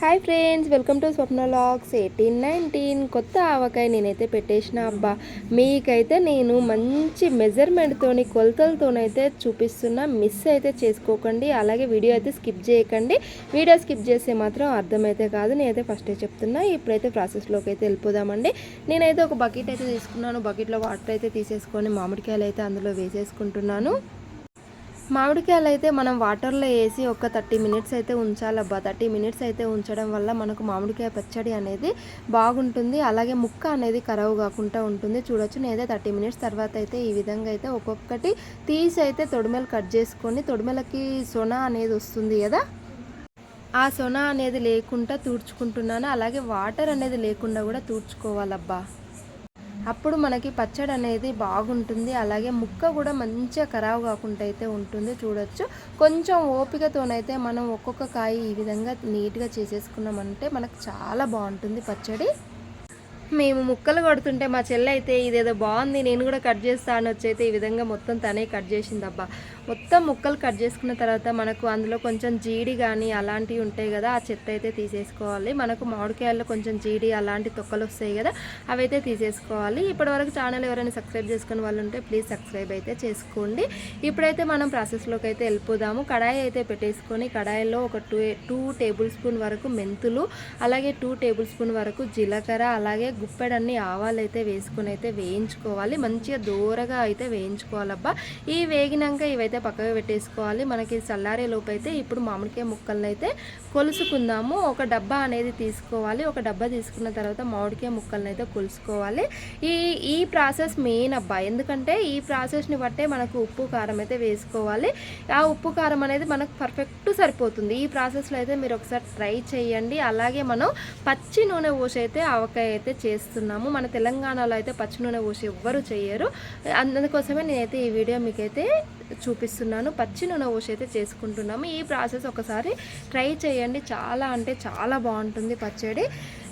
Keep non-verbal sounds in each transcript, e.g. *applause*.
Hi friends welcome to Swapna logs eighteen nineteen కొత్త ఆవకాయ నేనైతే పెట్టేసిన అబ్బా. మీకైతే నేను మంచి మెజర్మెంట్తోని కొలతలతోనైతే చూపిస్తున్నా మిస్ అయితే చేసుకోకండి. అలాగే వీడియో అయితే స్కిప్ చేయకండి. వీడియో స్కిప్ చేస్తే మాత్రం అర్థమైతే కాదు. నేనైతే ఫస్టే చెప్తున్నా. ఇప్పుడైతే ప్రాసెస్లోకి అయితే వెళ్ళిపోదామండి. నేనైతే ఒక బకెట్ అయితే తీసుకున్నాను. బకెట్లో వాటర్ అయితే తీసేసుకొని మామిడికాయలు అయితే అందులో వేసేసుకుంటున్నాను. మామిడికాయలు అయితే మనం వాటర్లో వేసి ఒక థర్టీ మినిట్స్ అయితే ఉంచాలబ్బా. థర్టీ మినిట్స్ అయితే ఉంచడం వల్ల మనకు మామిడికాయ పచ్చడి అనేది బాగుంటుంది. అలాగే ముక్క అనేది ఖరాబు కాకుండా ఉంటుంది. చూడొచ్చు నేనైతే థర్టీ మినిట్స్ తర్వాత అయితే ఈ విధంగా అయితే ఒక్కొక్కటి తీసి అయితే తొడిమెలు కట్ చేసుకొని తొడిమెలకి సొన అనేది వస్తుంది కదా? ఆ సొన అనేది లేకుండా తూడ్చుకుంటున్నాను. అలాగే వాటర్ అనేది లేకుండా కూడా తూడ్చుకోవాలబ్బా. అప్పుడు మనకి పచ్చడి అనేది బాగుంటుంది. అలాగే ముక్క కూడా మంచిగా ఖరాబ్ కాకుండా అయితే ఉంటుంది చూడొచ్చు. కొంచెం ఓపికతోనైతే మనం ఒక్కొక్క కాయ ఈ విధంగా నీట్గా చేసేసుకున్నామంటే మనకు చాలా బాగుంటుంది పచ్చడి. మేము ముక్కలు కొడుతుంటే మా చెల్లి అయితే ఇదేదో బాగుంది నేను కూడా కట్ చేస్తాను వచ్చైతే ఈ విధంగా మొత్తం తనే కట్ చేసింది అబ్బా మొత్తం ముక్కలు కట్ చేసుకున్న తర్వాత మనకు అందులో కొంచెం జీడి కానీ అలాంటివి ఉంటాయి కదా ఆ చెత్త అయితే తీసేసుకోవాలి. మనకు మామిడికాయల్లో కొంచెం జీడి అలాంటి తొక్కలు వస్తాయి కదా అవి అయితే తీసేసుకోవాలి. ఇప్పటివరకు ఛానల్ ఎవరైనా సబ్స్క్రైబ్ చేసుకున్న వాళ్ళు ఉంటే ప్లీజ్ సబ్స్క్రైబ్ అయితే చేసుకోండి. ఇప్పుడైతే మనం ప్రాసెస్లోకి అయితే వెళ్ళిపోదాము. కడాయి అయితే పెట్టేసుకొని కడాయిలో ఒక టూ టూ టేబుల్ స్పూన్ వరకు మెంతులు అలాగే టూ టేబుల్ స్పూన్ వరకు జీలకర్ర అలాగే గుప్పెడన్ని ఆవాలు అయితే వేసుకొని అయితే వేయించుకోవాలి. మంచిగా దూరగా అయితే వేయించుకోవాలబ్బా. ఈ వేగినాక ఇవైతే పక్కకు పెట్టేసుకోవాలి. మనకి చల్లారే లోపు అయితే ఇప్పుడు మామిడికాయ ముక్కలను అయితే కొలుసుకుందాము. ఒక డబ్బా అనేది తీసుకోవాలి. ఒక డబ్బా తీసుకున్న తర్వాత మామిడికాయ ముక్కలను అయితే కొలుసుకోవాలి. ఈ ఈ ప్రాసెస్ మెయిన్ అబ్బా. ఎందుకంటే ఈ ప్రాసెస్ని బట్టే మనకు ఉప్పు కారం అయితే వేసుకోవాలి. ఆ ఉప్పు కారం అనేది మనకు పర్ఫెక్ట్ సరిపోతుంది. ఈ ప్రాసెస్లో అయితే మీరు ఒకసారి ట్రై చేయండి. అలాగే మనం పచ్చి నూనె పోసి అయితే ఆవకాయ అయితే చేస్తున్నాము. మన తెలంగాణలో అయితే పచ్చి నూనె పోసి ఎవ్వరు చేయరు. అందుకోసమే నేనైతే ఈ వీడియో మీకైతే చూపిస్తున్నాను. పచ్చి నూనె పోసి అయితే చేసుకుంటున్నాము. ఈ ప్రాసెస్ ఒకసారి ట్రై చేయండి. చాలా అంటే చాలా బాగుంటుంది పచ్చడి.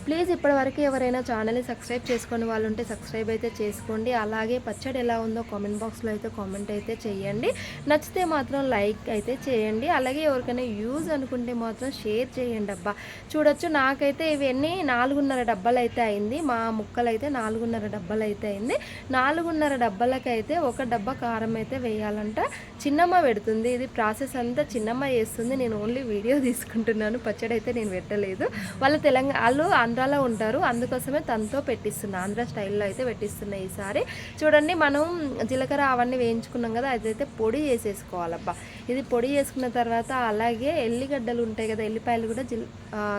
ప్లీజ్ ఇప్పటివరకు ఎవరైనా ఛానల్ని సబ్స్క్రైబ్ చేసుకుని వాళ్ళు ఉంటే సబ్స్క్రైబ్ అయితే చేసుకోండి. అలాగే పచ్చడి ఎలా ఉందో కామెంట్ బాక్స్లో అయితే కామెంట్ అయితే చేయండి. నచ్చితే మాత్రం లైక్ అయితే చేయండి. అలాగే ఎవరికైనా యూజ్ అనుకుంటే మాత్రం షేర్ చేయండి డబ్బా చూడొచ్చు నాకైతే ఇవన్నీ నాలుగున్నర డబ్బాలు అయితే అయింది. మా ముక్కలు అయితే నాలుగున్నర డబ్బాలు అయితే అయింది. నాలుగున్నర డబ్బాలకైతే ఒక డబ్బా కారం అయితే వేయాలంట. చిన్నమ్మ పెడుతుంది. ఇది ప్రాసెస్ అంతా చిన్నమ్మ చేస్తుంది. నేను ఓన్లీ వీడియో *laughs* తీసుకుంటున్నాను. పచ్చడి అయితే నేను పెట్టలేదు. వాళ్ళ తెలంగాణ వాళ్ళు ఆంధ్రాలో ఉంటారు. అందుకోసమే తనతో పెట్టిస్తున్నా. ఆంధ్ర స్టైల్లో అయితే పెట్టిస్తున్నా ఈసారి చూడండి మనం జీలకర్ర అవన్నీ వేయించుకున్నాం కదా అదైతే పొడి చేసేసుకోవాలబ్బా. ఇది పొడి చేసుకున్న తర్వాత అలాగే ఎల్లిగడ్డలు ఉంటాయి కదా ఎల్లిపాయలు కూడా జిల్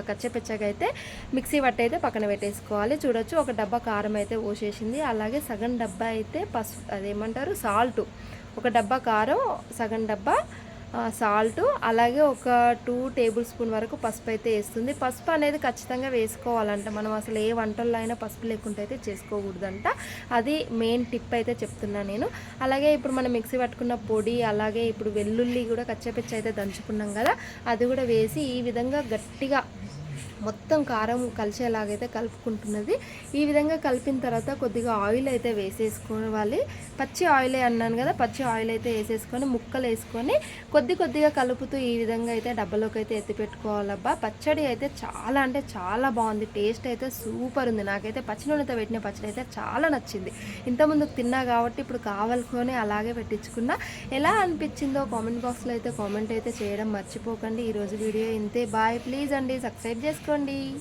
కచ్చపెచ్చగా అయితే మిక్సీ పట్టి అయితే పక్కన పెట్టేసుకోవాలి. చూడొచ్చు ఒక డబ్బా కారం అయితే పోసేసింది. అలాగే సగం డబ్బా అయితే పసు అదేమంటారు సాల్ట్. ఒక డబ్బా కారం సగం డబ్బా సాల్ట్ అలాగే ఒక టూ టేబుల్ స్పూన్ వరకు పసుపు అయితే వేస్తుంది. పసుపు అనేది ఖచ్చితంగా వేసుకోవాలంట. మనం అసలు ఏ వంటల్లో అయినా పసుపు లేకుండా అయితే చేసుకోకూడదంట. అది మెయిన్ టిప్ అయితే చెప్తున్నాను నేను. అలాగే ఇప్పుడు మనం మిక్సీ పట్టుకున్న పొడి అలాగే ఇప్పుడు వెల్లుల్లి కూడా కచ్చపెచ్చ అయితే దంచుకున్నాం కదా అది కూడా వేసి ఈ విధంగా గట్టిగా మొత్తం కారం కలిసేలాగైతే కలుపుకుంటున్నది. ఈ విధంగా కలిపిన తర్వాత కొద్దిగా ఆయిల్ అయితే వేసేసుకోవాలి. పచ్చి ఆయిలే అన్నాను కదా పచ్చి ఆయిల్ అయితే వేసేసుకొని ముక్కలు వేసుకొని కొద్ది కొద్దిగా కలుపుతూ ఈ విధంగా అయితే డబ్బలోకి అయితే ఎత్తి పెట్టుకోవాలబ్బా. పచ్చడి అయితే చాలా అంటే చాలా బాగుంది. టేస్ట్ అయితే సూపర్ ఉంది. నాకైతే పచ్చి నూనెతో పెట్టిన పచ్చడి అయితే చాలా నచ్చింది. ఇంతకుముందుకు తిన్నా కాబట్టి ఇప్పుడు కావాలనుకొని అలాగే పెట్టించుకున్నా. ఎలా అనిపించిందో కామెంట్ బాక్స్లో అయితే కామెంట్ అయితే చేయడం మర్చిపోకండి. ఈరోజు వీడియో ఇంతే. బాయ్. ప్లీజ్ అండి. సబ్స్క్రైబ్ చేసుకోండి